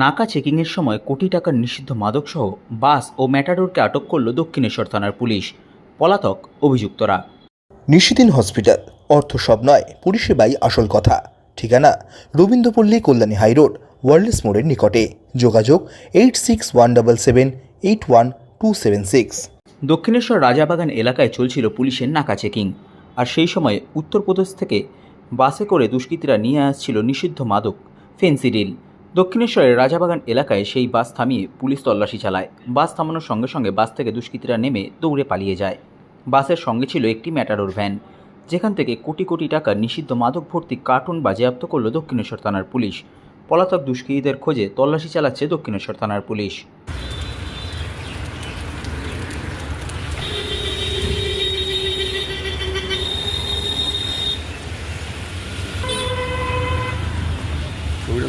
নাকা চেকিংয়ের সময় কোটি টাকার নিষিদ্ধ মাদকসহ বাস ও ম্যাটাডোরকে আটক করল দক্ষিণেশ্বর থানার পুলিশ। পলাতক অভিযুক্তরা। নিশিদিন হসপিটাল। অর্থ সব নয় পরিষেবাই আসল কথা। ঠিকানা রবীন্দ্রপল্লী কল্যাণী হাইরোড ওয়ার্ল্ডস মোড়ের নিকটে। যোগাযোগ eight six one double seven eight one two seven six. Dakshineswar Rajabagan এলাকায় চলছিল পুলিশের নাকা চেকিং। আর সেই সময় উত্তরপ্রদেশ থেকে বাসে করে দুষ্কৃতীরা নিয়ে আসছিল নিষিদ্ধ মাদক ফেন্সিডিল দক্ষিণেশ্বরের রাজাবাগান এলাকায় সেই বাস থামিয়ে পুলিশ তল্লাশি চালায়। বাস থামানোর সঙ্গে সঙ্গে বাস থেকে দুষ্কৃতীরা নেমে দৌড়ে পালিয়ে যায়। বাসের সঙ্গে ছিল একটি ম্যাটারোর ভ্যান। যেখান থেকে কোটি কোটি টাকার নিষিদ্ধ মাদক ভর্তি কার্টুন বাজেয়াপ্ত করল দক্ষিণেশ্বর থানার পুলিশ। পলাতক দুষ্কৃতীদের খোঁজে তল্লাশি চালাচ্ছে দক্ষিণেশ্বর থানার police.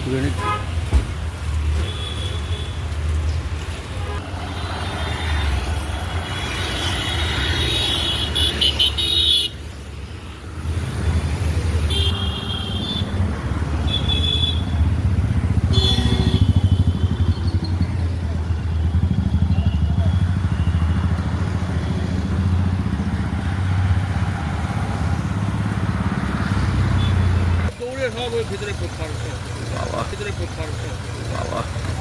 그거는 사업을 그들의 곧바로 Olha lá. Olha lá.